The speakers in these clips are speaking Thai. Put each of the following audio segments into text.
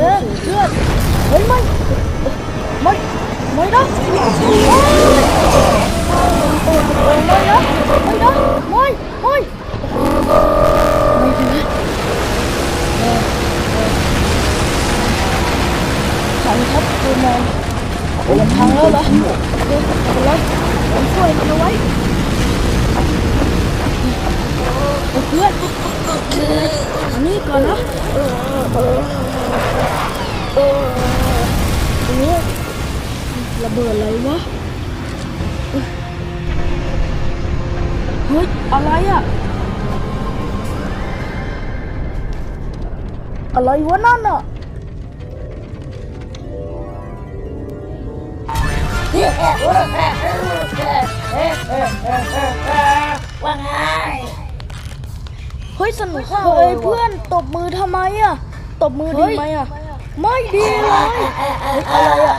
Chết chết Ê mày Mày Mày đó Mày đó Mày đó Mày Mày Mày hả Trọng thấp tôi thằng đó đó Tôi lấy Mình quên nó ấy อันนี้ก่อนนะโอ้ระเบิดอะไรวะเฮ้ยอะไรอะอะไรวะนั่นอะว่าไง ฮ้ยสนุกเฮ้ยเพื่อนตบมือทำไมอะตบมือดีไหมอะไม่ดีเลยเฮ้ยอะไรอะ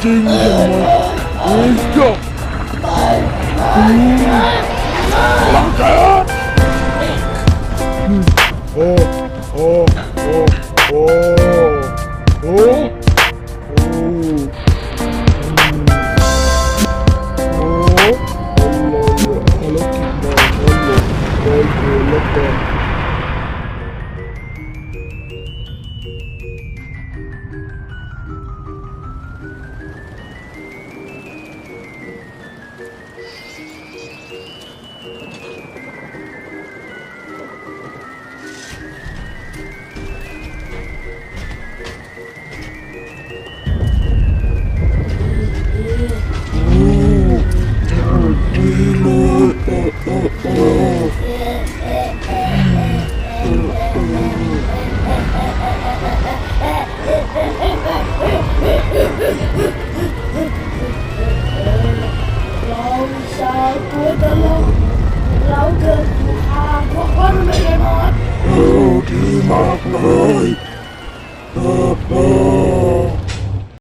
真的吗？诶呀嗯好疼嗯。哦哦哦哦。 ชาวตัวตลกเราเกิดอยู่ห่างพวกคนไม่ได้หมด โอ้ดีมากเลยเออเออ